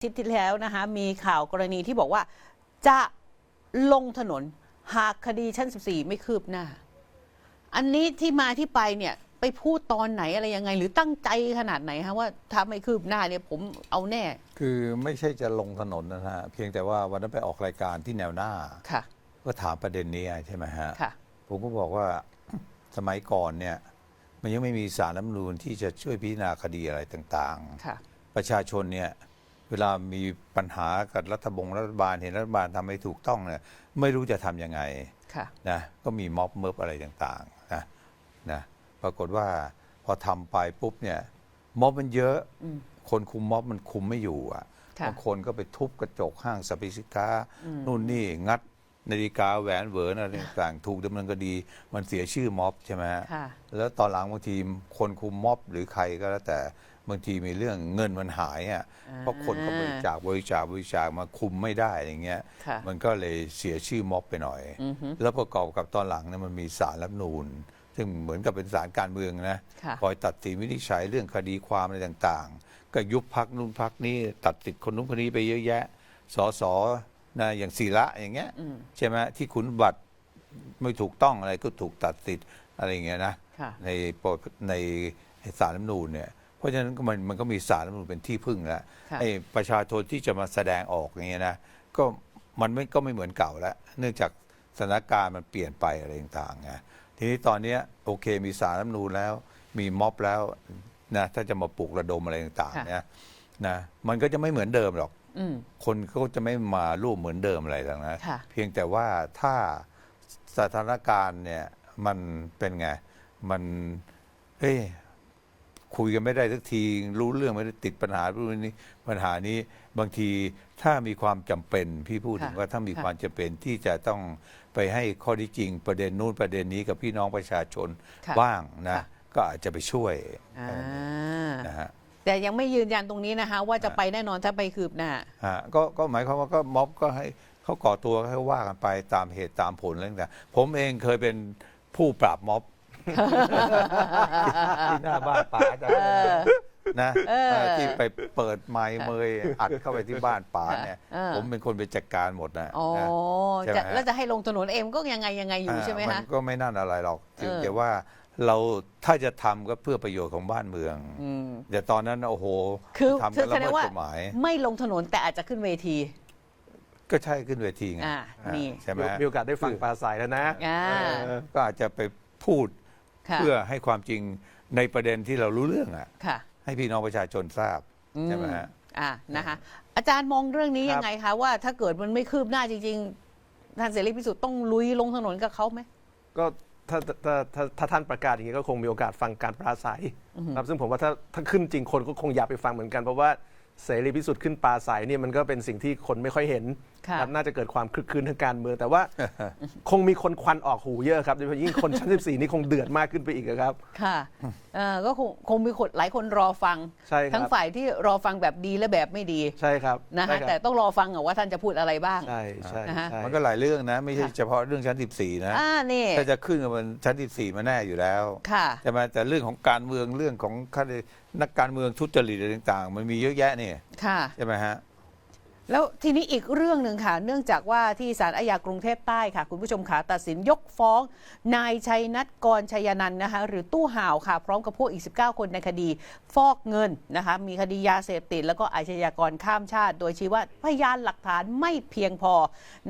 อาทิตย์ที่แล้วนะคะมีข่าวกรณีที่บอกว่าจะลงถนนหากคดีชั้น 14 ไม่คืบหน้า อันนี้ที่มาที่ไปเนี่ยไปพูดตอนไหนอะไรยังไง หรือตั้งใจขนาดไหนฮะว่าถ้าไม่คืบหน้าเนี่ยผมเอาแน่ คือไม่ใช่จะลงถนนนะฮะเพียงแต่ว่าวันนั้นไปออกรายการที่แนวหน้าค่ะก็ถามประเด็นนี้ใช่ไหมฮะค่ะผมก็บอกว่าสมัยก่อนเนี่ยมันยังไม่มีสารรัฐธรรมนูญที่จะช่วยพิจารณาคดีอะไรต่างค่ะๆประชาชนเนี่ย เวลามีปัญหากับรัฐบงรัฐบาลเห็นรัฐบาลทำไม่ถูกต้องเนี่ยไม่รู้จะทำยังไงค่ะนะก็มีม็อบเมิบอะไรต่างๆนะนะปรากฏว่าพอทำไปปุ๊บเนี่ยม็อบมันเยอะอืมคนคุมม็อบมันคุมไม่อยู่อะค่ะบางคนก็ไปทุบกระจกห้างสรรพสินค้านู่นนี่งัดนาฬิกาแหวนเหวินอะไรต่างๆถูกดำเนินคดีมันเสียชื่อม็อบใช่ไหมฮะค่ะแล้วตอนหลังบางทีคนคุมม็อบหรือใครก็แล้วแต่ บางทีมีเรื่องเงินมันหายอะเพราะคนก็บริจาคบริจาคบริจาคมาคุมไม่ได้อย่างเงี้ยค่ะมันก็เลยเสียชื่อม็อบไปหน่อย อือฮึแล้วประกอบกับตอนหลังเนี่ยมันมีสารรัฐธรรมนูญซึ่งเหมือนกับเป็นสารการเมืองนะค่ะคอยตัดสินวินิจฉัยเรื่องคดีความอะไรต่างๆ ก็ยุบพักนู่นพักนี้ตัดสิทธิ์คนนู้นคนนี้ไปเยอะแยะสอสอนะอย่างศิระอย่างเงี้ยอืมใช่ไหมที่คุณบัตรไม่ถูกต้องอะไรก็ถูกตัดสิทธิ์อะไรอย่างเงี้ยนะ ค่ะ ในปกในสารรัฐธรรมนูญเนี่ย เพราะฉะนั้นก็มันมันก็มีสารรัฐธรรมนูญเป็นที่พึ่งแล้วค่ะไอ้ประชาชนที่จะมาแสดงออกอย่างเงี้ยนะก็มันไม่ก็ไม่เหมือนเก่าแล้ว เนื่องจากสถานการณ์มันเปลี่ยนไปอะไรต่างๆไงทีนี้ตอนเนี้ยโอเคมีสารรัฐธรรมนูญแล้ว มีม็อบแล้วนะถ้าจะมาปลุกระดมอะไรต่างๆเนี่ยนะมันก็จะไม่เหมือนเดิมหรอกอืมคนเขาจะไม่มาร่วมเหมือนเดิมอะไรต่างๆนะค่ะเพียงแต่ว่าถ้าสถานการณ์เนี่ยมันเป็นไง มันเฮ้ย คุยกันไม่ได้สักที รู้เรื่องไม่ได้ติดปัญหารู้นี้ปัญหานี้บางทีถ้ามีความจำเป็นพี่พูดถึงค่ะว่าถ้ามีค่ะความจำเป็นที่จะต้องไปให้ข้อที่จริงประเด็นนู้นประเด็นนี้กับพี่น้องประชาชนค่ะบ้างนะค่ะก็อาจจะไปช่วยอ่านะฮะแต่ยังไม่ยืนยันตรงนี้นะคะ ว่าจะไปแน่นอนถ้าไปคืบหน้าฮะก็ก็หมายความว่าก็ม็อบก็ให้เขาก่อตัวให้ว่ากันไปตามเหตุตามผลอะไรต่างๆผมเองเคยเป็นผู้ปราบม็อบ ที่หน้าบ้านป๋าจำได้ไหมนะเออเออที่ไปเปิดไมค์เมยอัดเข้าไปที่บ้านป๋าเนี่ย เออ ผมเป็นคนไปจัดการหมดนะอ๋อนะ ใช่ไหมจะฮะ แล้วจะให้ลงถนนเองก็ยังไงยังไงอยู่ใช่ไหมมัคะ นก็ไม่นั่นอะไรหรอกเพียงเออแต่ว่าเราถ้าจะทำก็เพื่อประโยชน์ของบ้านเมือง อืม แต่ตอนนั้นโอ้โหคือทำคืกัอนแสละดเมิงดว่า กฎหมาย ไม่ลงถนนแต่อาจจะขึ้นเวที ก็ใช่ขึ้นเวทีไงอ่านี่ใช่ไหมมีโอกาสได้ฟังปลาใสแล้วนะ อ่า เออ ก็อาจจะไปพูด ค่ะ เพื่อให้ความจริงในประเด็นที่เรารู้เรื่องอะ ค่ะให้พี่น้องประชาชนทราบอืใช่ไหมฮะ อ่านะคะอาจารย์มองเรื่องนี้ครับ ยังไงคะว่าถ้าเกิดมันไม่คืบหน้าจริงๆท่านเสรีพิสุทธิ์ต้องลุยลงถนนกับเขาไหม ก็ถ้าถ้าถ้าถ้าท่านประกาศอย่างนี้ก็คงมีโอกาสฟังการปราศัยครับซึ่งผมว่าถ้าถ้าขึ้นจริงคนก็คงอยากไปฟังเหมือนกัน เพราะว่าเสรีพิสุทธิ์ขึ้นปราศัยเนี่ยมันก็เป็นสิ่งที่คนไม่ค่อยเห็นค่ะครับน่าจะเกิดความคลึกคลืนทางการเมือง แต่ว่าคงมีคนควันออกหูเยอะครับโดยเฉพาะยิ่งคนชั้น 14 นี่คงเดือดมากขึ้นไปอีกอะครับ ค่ะเอ่อก็คงคงมีคนหลายคนรอฟังใช่ครับทั้งฝ่ายที่รอฟังแบบดีและแบบไม่ดีใช่ครับนะใช่คะรับแต่ต้องรอฟังอะว่าท่านจะพูดอะไรบ้างใช่ใช่นะฮะใช่มันก็หลายเรื่องนะ ไม่ใช่ค่ะเฉพาะเรื่องชั้น 14 นะอ่านี่ถ้าจะขึ้นกับมันชั้น 14 มาแน่อยู่แล้วค่ะใช่ไหมแต่เรื่องของการเมืองเรื่องของข้าราชนักการเมืองทุจริตอะไรต่าง ๆ มันมีเยอะแยะนี่ค่ะใช่ไหมฮะ แล้วทีนี้อีกเรื่องหนึ่งค่ะ เนื่องจากว่าที่ศาลอาญากรุงเทพใต้ค่ะ คุณผู้ชมค่ะตัดสินยกฟ้อง นายชัยนัทกรชัยนันนะคะ หรือตู้ห่าวค่ะ พร้อมกับพวกอีก 19 คนในคดี ฟอกเงินนะคะ มีคดียาเสพติด แล้วก็อาชญากรข้ามชาติ โดยชี้ว่าพยานหลักฐานไม่เพียงพอ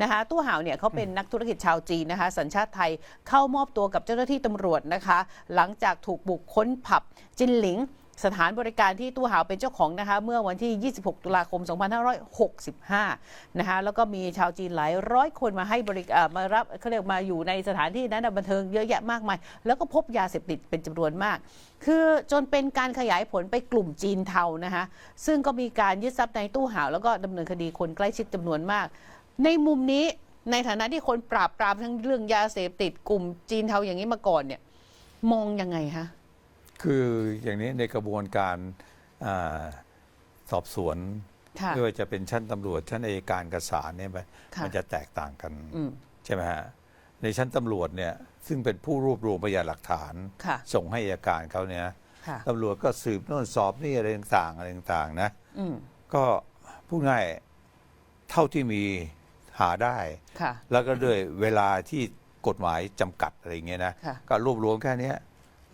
นะคะ ตู้ห่าวเนี่ยเขาเป็นนักธุรกิจชาวจีนนะคะ สัญชาติไทยเข้ามอบตัวกับเจ้าหน้าที่ตำรวจนะคะ หลังจากถูกบุกค้นผับจินหลิง สถานบริการที่ตู้หาวเป็นเจ้าของนะคะเมื่อวันที่ 26 ตุลาคม 2565 นะคะแล้วก็มีชาวจีนหลายร้อยคนมาให้บริการมารับเขาเรียกมาอยู่ในสถานที่นั้นบันเทิงเยอะแยะมากมาย แล้วก็พบยาเสพติดเป็นจำนวนมาก คือจนเป็นการขยายผลไปกลุ่มจีนเทานะคะซึ่งก็มีการยึดทรัพย์ในตู้หาวแล้วก็ดำเนินคดีคนใกล้ชิดจำนวนมาก ในมุมนี้ในฐานะที่คนปราบปรามทั้งเรื่องยาเสพติดกลุ่มจีนเทาอย่างนี้มาก่อนเนี่ยมองยังไงคะ คืออย่างนี้ในกระบวนการอาสอบสวนค่ะไม่ว่าจะเป็นชั้นตำรวจชั้นอัยการกับศาลเนี่ยมันค่ะมันจะแตกต่างกันอืมใช่ไหมฮะในชั้นตำรวจเนี่ยซึ่งเป็นผู้รวบรวมพยานหลักฐานค่ะส่งให้อัยการเขาเนี่ยค่ะตำรวจก็สืบโน่นสอบนี่อะไรต่างๆอะไรต่างๆนะอืมก็พูดง่ายเท่าที่มีหาได้ค่ะแล้วก็ด้วยเวลาที่กฎหมายจำกัดอะไรอย่างเงี้ยนะค่ะก็รวบรวมแค่เนี้ย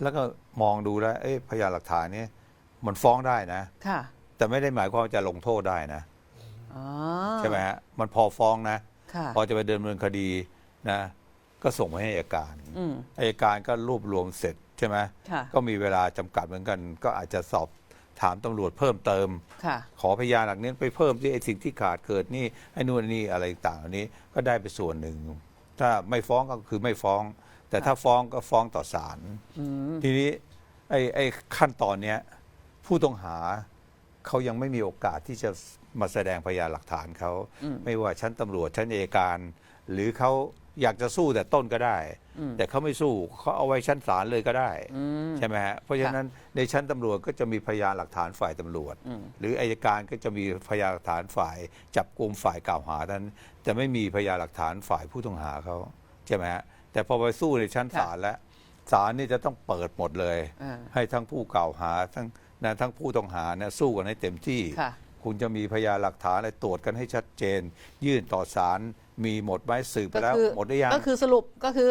แล้วก็มองดูแล้วเอ้ยพยานหลักฐานเนี้ยมันฟ้องได้นะ ค่ะแต่ไม่ได้หมายความว่าจะลงโทษได้นะ อ๋อใช่ไหมฮะมันพอฟ้องนะ ค่ะพอจะไปดำเนินคดีนะ ก็ส่งไปให้อัยการอืมอัยการก็รวบรวมเสร็จใช่ไหมค่ะก็มีเวลาจำกัดเหมือนกัน ก็อาจจะสอบถามตำรวจเพิ่มเติม ค่ะ ขอพยานหลักนี้ไปเพิ่มที่ไอ้สิ่งที่ขาดเกิดนี่ไอ้นู่นนี่อะไรต่างๆเหล่านี้ก็ได้ไปส่วนหนึ่ง ถ้าไม่ฟ้องก็คือไม่ฟ้อง แต่ถ้าฟ้องก็ฟ้องต่อศาลอืมทีนี้ไอ้ไอ้ขั้นตอนเนี้ยผู้ต้องหาเขายังไม่มีโอกาสที่จะมาแสดงพยานหลักฐานเขาอืมไม่ว่าชั้นตำรวจชั้นเอยการ หรือเขาอยากจะสู้แต่ต้นก็ได้อืมแต่เขาไม่สู้เขาเอาไว้ชั้นศาลเลยก็ได้อืมใช่ไหมฮะเพราะฉะนั้นในชั้นตำรวจก็จะมีพยานหลักฐานฝ่ายตำรวจอืมหรืออายการก็จะมีพยานหลักฐานฝ่ายจับกลุ่มฝ่ายกล่าวหานั้น แต่ไม่มีพยานหลักฐานฝ่ายผู้ต้องหาเขาใช่ไหมฮะ แต่พอไปสู้ในชั้นศาลแล้วศาลนี่จะต้องเปิดหมดเลย อ่า ให้ทั้งผู้กล่าวหาทั้งนะทั้งผู้ต้องหาเนี่ยสู้กันให้เต็มที่ ค่ะ คุณจะมีพยานหลักฐานอะไรตรวจกันให้ชัดเจน ยื่นต่อศาลมีหมดไหมสืบไปก็แล้ว คือหมดหรือยังก็คือสรุปก็คือ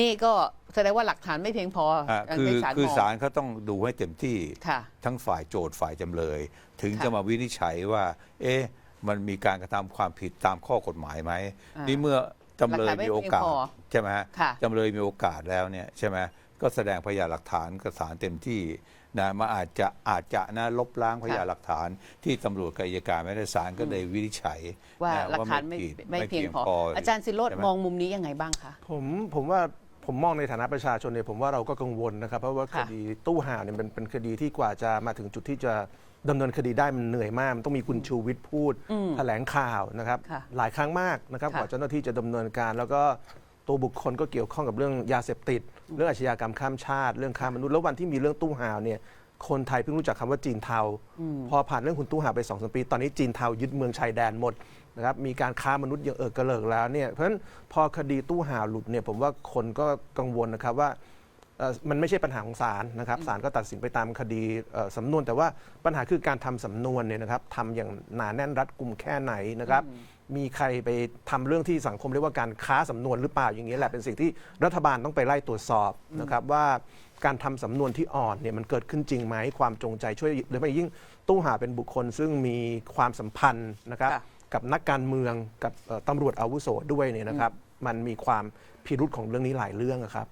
นี่ก็แสดงว่าหลักฐานไม่เพียงพออะการคือเป็นศาลคือมงศาลเขาต้องดูให้เต็มที่ ค่ะ ทั้งฝ่ายโจทย์ฝ่ายจำเลย ถึงค่ะจะมาวินิจฉัยว่า เอ๊ะ มันมีการกระทำความผิดตามข้อกฎหมายไหมอ่านี่นี่เมื่อ จำเลยหลักฐานไม่มีโอกาสเพียงพอใช่ไหมฮะค่ะจำเลยมีโอกาสแล้วเนี่ยใช่ไหมก็แสดงพยานหลักฐานกับศาลเต็มที่นะมาอาจจะอาจจะนะลบล้างพยานหลักฐานที่ตำรวจกับอัยการไม่ได้ศาลก็ได้วินิจฉัย ว่านะหลักฐานไม่ผิดไม่เพียงพอ อาจารย์สิโรดใช่ไหมองมุมนี้ยังไงบ้างคะผมผมว่าผมมองในฐานะประชาชนเนี่ยผมว่าเราก็กังวลนะครับ เพราะว่าคค่ะดีตู้ห่าวเนี่ยเป็นเป็นคดีที่กว่าจะมาถึงจุดที่จะ ดำเนินคดีได้มันเหนื่อยมาก มันต้องมีคุณชูวิทย์พูดอืมแถลงข่าวนะครับ ค่ะหลายครั้งมากนะครับค่ะ กว่าเจ้าหน้าที่จะดำเนินการ แล้วก็ตัวบุคคลก็เกี่ยวข้องกับเรื่องยาเสพติด เรื่องอาชญากรรมข้ามชาติ เรื่องค้ามนุษย์แล้ววันที่มีเรื่องตู้ห่าวเนี่ยคนไทยเพิ่งรู้จักคำว่าจีนเทา พอผ่านเรื่องคุณตู้ห่าวไปสองสามปี ตอนนี้จีนเทายึดเมืองชายแดนหมดนะครับมีการค้ามนุษย์อย่างเอิกกระเลิกแล้วเนี่ยเพราะฉะนั้นพอคดีตู้ห่าวหลุดเนี่ยผมว่าคนก็กังวลนะครับว่าเอ่อ มันไม่ใช่ปัญหาของศาลนะครับศาลก็ตัดสินไปตามคดีเอ่อสำนวน แต่ว่าปัญหาคือการทำสำนวนเนี่ยนะครับทำอย่างหนาแน่นรัดกุมแค่ไหนนะครับ มีใครไปทำเรื่องที่สังคมเรียกว่าการค้าสำนวนหรือเปล่าอย่างนี้ยแหละเป็นสิ่งที่รัฐบาลต้องไปไล่ตรวจสอบนะครับว่าการทำสำนวนที่อ่อนเนี่ยมันเกิดขึ้นจริงไหมความจงใจช่วยหรือไม่ยิ่งตู้หาเป็นบุคคลซึ่งมีความสัมพันธ์นะครับค่ะกับนักการเมืองกับเอ่อตำรวจอาวุโสด้วยเนี่ยนะครับ มันมีความพิรุษของเรื่องนี้หลายเรื่องอะครับ